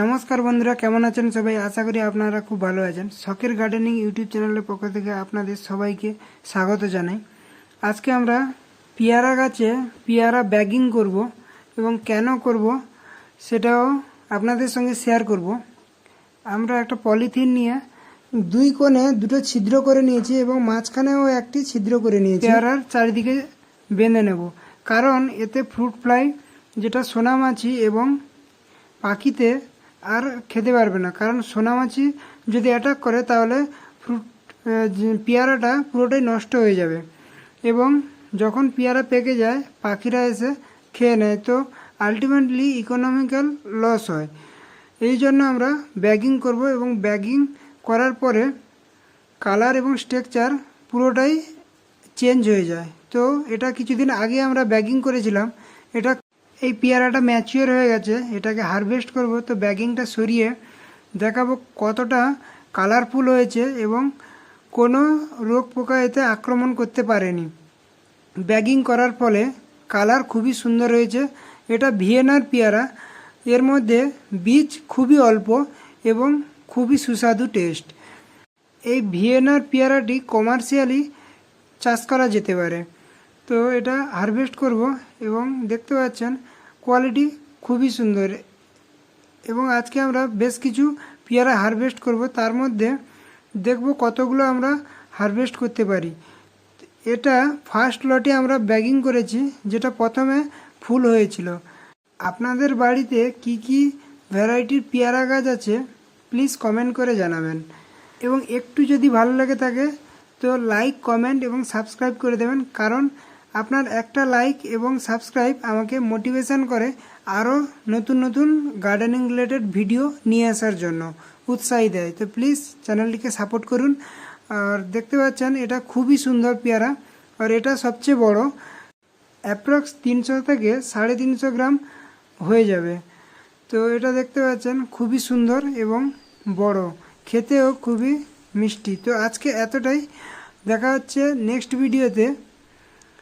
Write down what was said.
নমস্কার বন্ধুরা, কেমন আছেন সবাই? আশা করি আপনারা খুব ভালো আছেন। শখের গার্ডেনিং ইউটিউব চ্যানেলের পক্ষ থেকে আপনাদের সবাইকে স্বাগত জানাই। আজকে আমরা পেয়ারা গাছে পেয়ারা ব্যাগিং করব এবং কেন করব সেটাও আপনাদের সঙ্গে শেয়ার করব। আমরা একটা পলিথিন নিয়ে দুই কোণে দুটো ছিদ্র করে নিয়েছি এবং মাঝখানেও একটি ছিদ্র করে নিয়েছি। পেয়ারার চারিদিকে বেঁধে নেব। কারণ এতে ফ্রুট ফ্লাই যেটা সোনামাছি এবং পাখিতে আর খেতে পারবে না। কারণ সোনামাছি যদি অ্যাটাক করে, তাহলে ফ্রুট পেয়ারাটা পুরোটাই নষ্ট হয়ে যাবে। এবং যখন পেয়ারা পেকে যায়, পাখিরা এসে খেয়ে নেয়। তো আলটিমেটলি ইকোনমিক্যাল লস হয়। এই জন্য আমরা ব্যাগিং করব এবং ব্যাগিং করার পরে কালার এবং স্ট্রাকচার পুরোটাই চেঞ্জ হয়ে যায়। তো এটা কিছুদিন আগে আমরা ব্যাগিং করেছিলাম। এটা এই পেয়ারাটা ম্যাচিওর হয়ে গেছে, এটাকে হারভেস্ট করব। তো ব্যাগিংটা সরিয়ে দেখাবো কতটা কালারফুল হয়েছে এবং কোনো রোগ পোকা এতে আক্রমণ করতে পারেনি। ব্যাগিং করার ফলে কালার খুবই সুন্দর হয়েছে। এটা ভিয়েনার পেয়ারা। এর মধ্যে বীজ খুবই অল্প এবং খুবই সুস্বাদু টেস্ট এই ভিয়েনার পেয়ারাটি কমার্শিয়ালি চাষ করা যেতে পারে। তো এটা হারভেস্ট করব এবং দেখতে পাচ্ছেন কোয়ালিটি খুবই সুন্দর। এবং আজকে আমরা বেশ কিছু পেয়ারা হারভেস্ট করব। তার মধ্যে দেখব কতগুলো আমরা হারভেস্ট করতে পারি। এটা ফার্স্ট লটে আমরা ব্যাগিং করেছি, যেটা প্রথমে ফুল হয়েছিল। আপনাদের বাড়িতে কি কি ভ্যারাইটির পেয়ারা গাছ আছে প্লিজ কমেন্ট করে জানাবেন। এবং একটু যদি ভালো লাগে থাকে, তো লাইক কমেন্ট এবং সাবস্ক্রাইব করে দেবেন। কারণ আপনার একটা লাইক এবং সাবস্ক্রাইব আমাকে মোটিভেশন করে আরও নতুন নতুন গার্ডেনিং রিলেটেড ভিডিও নিয়ে আসার জন্য উৎসাহী দেয়। তো প্লিজ চ্যানেলটিকে সাপোর্ট করুন। আর দেখতে পাচ্ছেন, এটা খুবই সুন্দর পেয়ারা। আর এটা সবচেয়ে বড় অ্যাপ্রক্স তিনশো থেকে সাড়ে তিনশো গ্রাম হয়ে যাবে। তো এটা দেখতে পাচ্ছেন, খুবই সুন্দর এবং বড়। খেতেও খুবই মিষ্টি। তো আজকে এতটাই। দেখা হচ্ছে নেক্সট ভিডিওতে